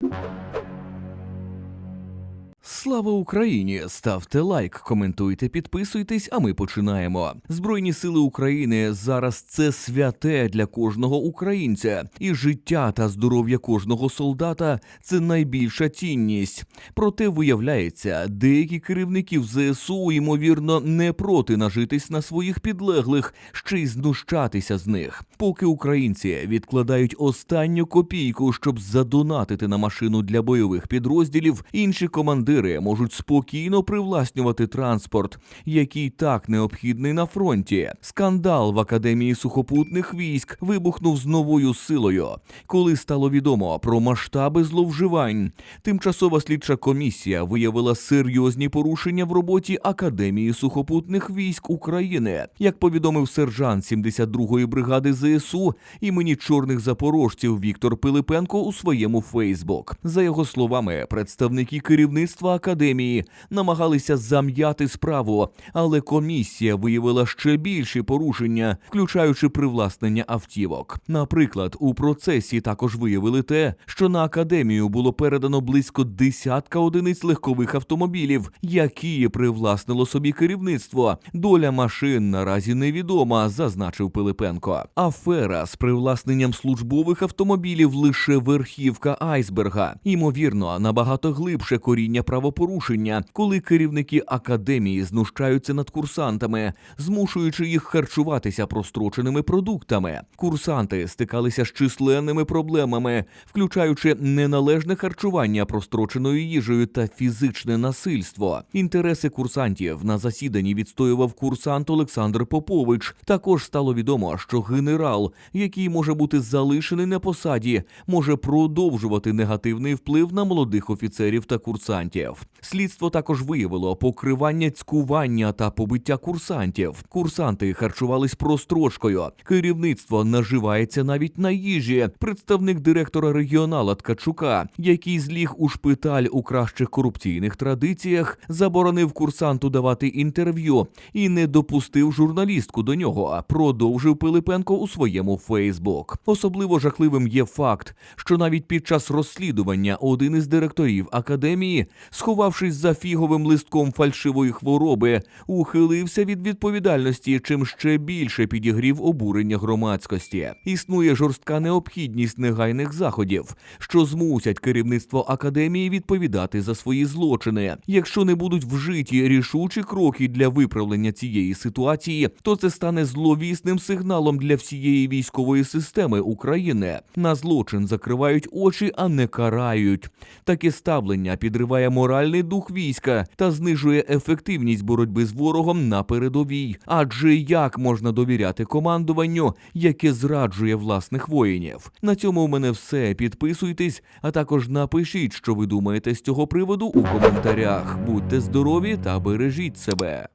you Слава Україні! Ставте лайк, коментуйте, підписуйтесь, а ми починаємо. Збройні сили України зараз це святе для кожного українця, і життя та здоров'я кожного солдата це найбільша цінність. Проте виявляється, деякі керівники ЗСУ ймовірно не проти нажитись на своїх підлеглих, ще й знущатися з них. Поки українці відкладають останню копійку, щоб задонатити на машину для бойових підрозділів, інші командири можуть спокійно привласнювати транспорт, який так необхідний на фронті. Скандал в академії сухопутних військ вибухнув з новою силою, коли стало відомо про масштаби зловживань. Тимчасова слідча комісія виявила серйозні порушення в роботі Академії сухопутних військ України, як повідомив сержант 72-ї бригади ЗСУ імені чорних запорожців Віктор Пилипенко у своєму Фейсбук. За його словами, представники керівництва академії намагалися зам'яти справу, але комісія виявила ще більші порушення, включаючи привласнення автівок. Наприклад, у процесі також виявили те, що на академію було передано близько десятка одиниць легкових автомобілів, які привласнило собі керівництво. Доля машин наразі невідома, зазначив Пилипенко. Афера з привласненням службових автомобілів лише верхівка айсберга. Ймовірно, набагато глибше коріння правопорушення, коли керівники академії знущаються над курсантами, змушуючи їх харчуватися простроченими продуктами. Курсанти стикалися з численними проблемами, включаючи неналежне харчування простроченою їжею та фізичне насильство. Інтереси курсантів на засіданні відстоював курсант Олександр Попович. Також стало відомо, що генерал, який може бути залишений на посаді, може продовжувати негативний вплив на молодих офіцерів та курсантів. Слідство також виявило покривання цькування та побиття курсантів. Курсанти харчувались прострочкою. Керівництво наживається навіть на їжі. Представник директора регіонала Ткачука, який зліг у шпиталь у кращих корупційних традиціях, заборонив курсанту давати інтерв'ю і не допустив журналістку до нього. Продовжив Пилипенко у своєму Фейсбук. Особливо жахливим є факт, що навіть під час розслідування один із директорів академії, сховавшись за фіговим листком фальшивої хвороби, ухилився від відповідальності, чим ще більше підігрів обурення громадськості. Існує жорстка необхідність негайних заходів, що змусять керівництво академії відповідати за свої злочини. Якщо не будуть вжиті рішучі кроки для виправлення цієї ситуації, то це стане зловісним сигналом для всієї військової системи України. На злочин закривають очі, а не карають. Таке ставлення підриває моральний дух війська та знижує ефективність боротьби з ворогом на передовій. Адже як можна довіряти командуванню, яке зраджує власних воїнів? На цьому у мене все. Підписуйтесь, а також напишіть, що ви думаєте з цього приводу у коментарях. Будьте здорові та бережіть себе.